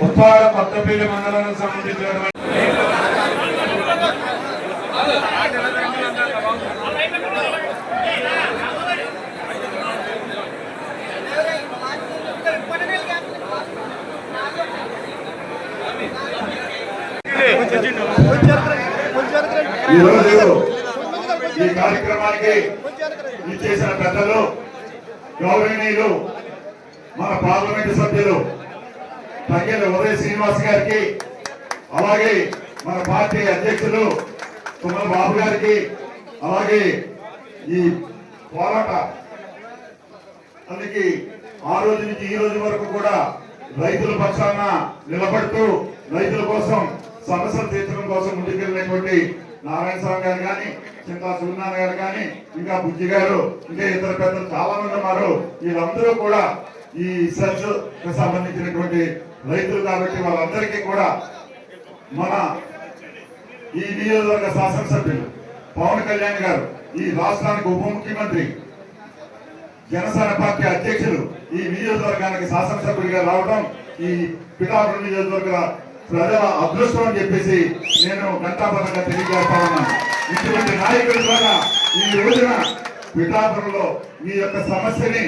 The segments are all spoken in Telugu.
ఉప్పాడ కొత్తపల్లి మండలానికి సంబంధించినటువంటి ఈరోజు ఈ కార్యక్రమానికి ఇచ్చేసిన పెద్దలు గౌరవనీయులు మన పార్లమెంటు సభ్యులు తగ్గల ఉదయ శ్రీనివాస్ గారికి అలాగే మన పార్టీ అధ్యక్షులు తుమ్మల బాబు గారికి అలాగే ఈ పోరాట అందుకే ఆ రోజు నుంచి ఈ రోజు వరకు కూడా రైతుల పక్షాన నిలబడుతూ రైతుల కోసం సమస్యలు తీర్చడం కోసం ముందుకెళ్ళినటువంటి నారాయణ స్వామి గారు కానీ చింతా సూర్యనారాయణ గారు కానీ ఇంకా బుజ్జి గారు ఇంకా ఇతర పెద్దలు చాలా మంది ఉన్నారు. వీళ్ళందరూ కూడా ఈ సెల్స్ సంబంధించినటువంటి రైతులు కాబట్టి వాళ్ళందరికీ కూడా మన ఈ నియోజకవర్గ శాసనసభ్యులు పవన్ కళ్యాణ్ గారు ఈ రాష్ట్రానికి ఉప ముఖ్యమంత్రి జనసేన పార్టీ అధ్యక్షులు ఈ నియోజకవర్గానికి శాసనసభ్యుడిగా రావడం ఈ పిఠాపురం నియోజకవర్గ ప్రజల అదృష్టం అని చెప్పేసి నేను ఘంటాపరంగా తెలియజేస్తా ఉన్నాను. ఇటువంటి నాయకుల ద్వారా ఈ రోజున పిఠాపురంలో మీ యొక్క సమస్యని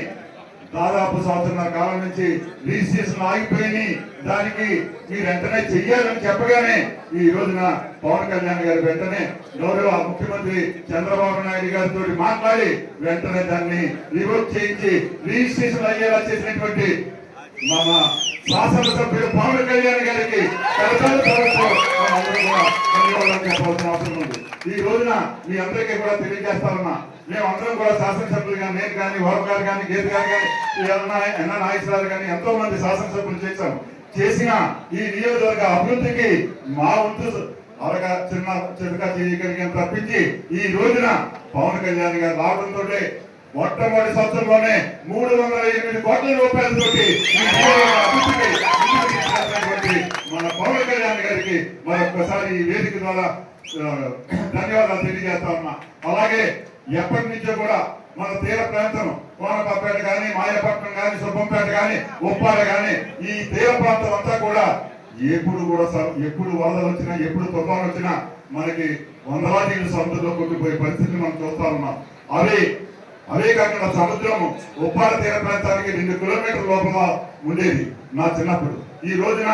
దాదాపు సంవత్సరాల కాలం నుంచి రిజిస్ట్రేషన్ ఆగిపోయి దానికి మీరు వెంటనే చెయ్యాలని చెప్పగానే ఈ రోజున పవన్ కళ్యాణ్ గారు వెంటనే గౌరవ ముఖ్యమంత్రి చంద్రబాబు నాయుడు గారితో మాట్లాడి వెంటనే దాన్ని రివోక్ చేయించి రిజిస్ట్రేషన్ అయ్యేలా చేసినటువంటి మన శాసనసభ్యుడు పవన్ కళ్యాణ్ గారికి చెప్పవలసిన అవసరం ఈ రోజున మీ అందరికీ కూడా తెలియజేస్తారన్నా మేము అందరం కూడా శాసనసభ్యులుగా నేను కానీ వరకు గారు కానీ గేదె గారు కానీ ఎన్న నాగేశ్వరరావు కానీ ఎంతో మంది శాసనసభ్యులు చేశాం. చేసిన ఈ నియోజకవర్గ అభివృద్ధికి మా వంతు అరగ చిన్న చిన్న చేయగలిగిన తప్పించి ఈ రోజున పవన్ కళ్యాణ్ గారు రావడంతో మొట్టమొదటి సంవత్సరంలోనే మూడు వందల ఎనిమిది కోట్ల రూపాయలతోటి ఈ నియోజకవర్గ అభివృద్ధికి ముందుకు తీసుకెళ్తున్నటువంటి మన పవన్ కళ్యాణ్ గారికి మరొకసారి ఈ వేదిక ద్వారా ధన్యవాదాలు తెలియజేస్తా ఉన్నా. అలాగే ఎప్పటి నుంచో కూడా మన తీర ప్రాంతం కోనపేట కానీ మాయపట్నం కానీ సుబ్బంపేట కానీ ఉప్పాడ కానీ ఈ తీర ప్రాంతం అంతా కూడా ఎప్పుడు కూడా ఎప్పుడు వరదలు వచ్చినా ఎప్పుడు తుఫాను వచ్చినా మనకి వందలాది సముద్రంలో కొట్టిపోయే పరిస్థితిని మనం చూస్తా ఉన్నాం. అవి అవే కాకుండా సముద్రం ఉప్పాడ తీర ప్రాంతానికి రెండు కిలోమీటర్ల లోపల ఉండేది నా చిన్నప్పుడు. ఈ రోజున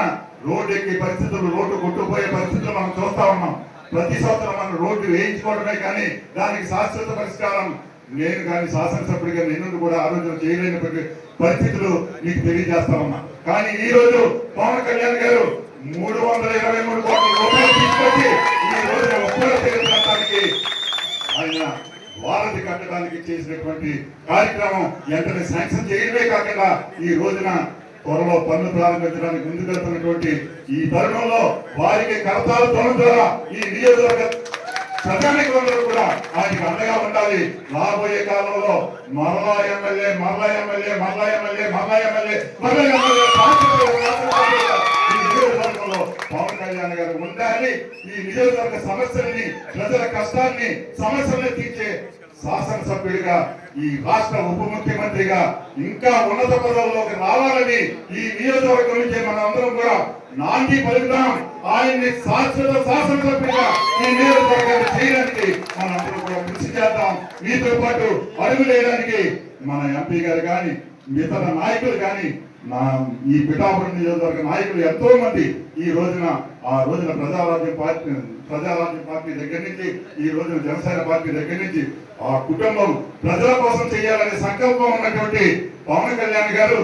రోడ్డు ఎక్కే పరిస్థితులు రోడ్డు కొట్టుకుపోయే పరిస్థితులు మనం చూస్తా ఉన్నాం. ప్రతి సంవత్సరం మనం రోడ్డు వేయించుకోవడమే కానీ దానికి శాశ్వత పరిష్కారం. నేను కానీ శాసనసభ్యుడిగా నేను కూడా ఆలోచన చేయలేనటువంటి పరిస్థితులు మీకు తెలియజేస్తా ఉన్నా. కానీ ఈ రోజు పవన్ కళ్యాణ్ గారు మూడు వందల ఇరవై మూడు కోట్ల రూపాయలు తీసుకొచ్చి ఈ రోజు ఉప్పల తీర ఆయన వారధి కట్టడానికి చేసినటువంటి కార్యక్రమం వెంటనే శాంక్షన్ చేయడమే కాకుండా ఈ రోజున త్వరలో పన్ను ప్రారంభించడానికి ముందుకెళ్తున్నటువంటి ఈ తరుణంలో వారికి కర్తాలు తోడం ద్వారా ఈ నియోజకవర్గ ప్రజానికులందరూ కూడా ఆయనకి అండగా ఉండాలి. రాబోయే కాలంలో మరలా ఎమ్మెల్యే మరలా ఎమ్మెల్యే మరలా ఎమ్మెల్యే మరలా ఎమ్మెల్యే మరలా ఎమ్మెల్యే నియోజకవర్గంలో పవన్ కళ్యాణ్ గారు ఉండాలి. ఈ నియోజకవర్గ సమస్యల్ని ప్రజల కష్టాన్ని సమస్యల్ని తీర్చే శాసనసభ్యుడిగా ఈ రాష్ట్ర ఉప ముఖ్యమంత్రిగా ఇంకా ఉన్నత పదవుల్లోకి రావాలని ఈ నియోజకవర్గం నుంచి మన అందరం కూడా నాంది పలుకుదాం ఆయన్ని శాశ్వత శాసనసభ్యుడిగా ఈ నియోజకవర్గాన్ని చేయడానికి మనందరం కూడా కృషి చేద్దాం. మీతో పాటు అడుగులేయడానికి మన ఎంపీ గారు కానీ ఇతర నాయకులు కానీ నా ఈ పిఠాపురం నియోజకవర్గ నాయకులు ఎంతో మంది ఈ రోజున ఆ రోజున ప్రజారాజ్యం పార్టీ ప్రజారాజ్యం పార్టీ దగ్గర నుంచి ఈ రోజున జనసేన పార్టీ దగ్గర నుంచి ఆ కుటుంబం ప్రజల కోసం చేయాలనే సంకల్పం ఉన్నటువంటి పవన్ కళ్యాణ్ గారు